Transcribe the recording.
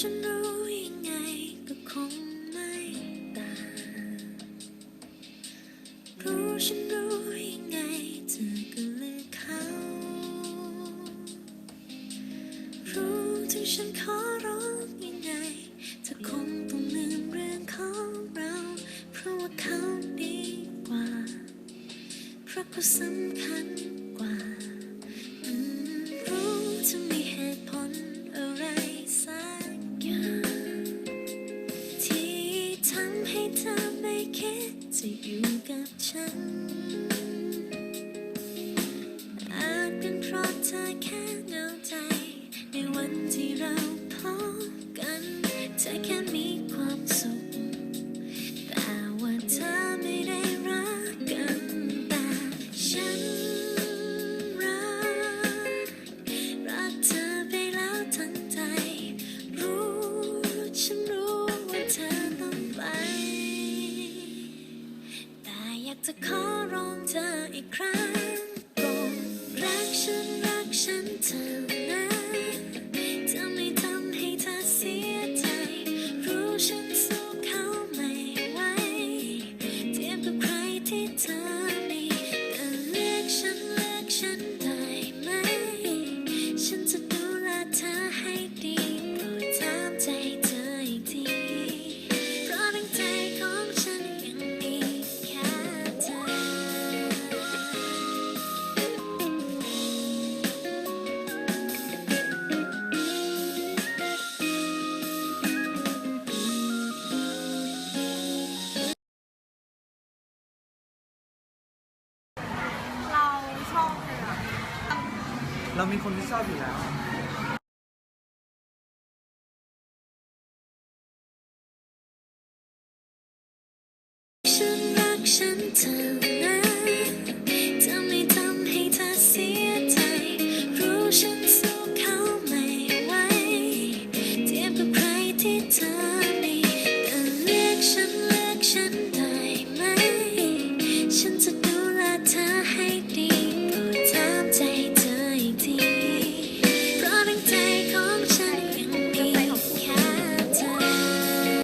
ฉันรู้ยังไงก็คงไม่ต่างรู้ฉันรู้ยังไงเธอก็เลือกเขา รู้ถึงฉันขอร้องยังไงเธอคงต้องลืมเรื่องของเรา เพราะว่าเขาดีกว่า เพราะเขาสำคัญ düşen จะขอร้องเธออีกครั้ง เรามีคนที่ชอบอยู่แล้วฉันรักฉันเธอ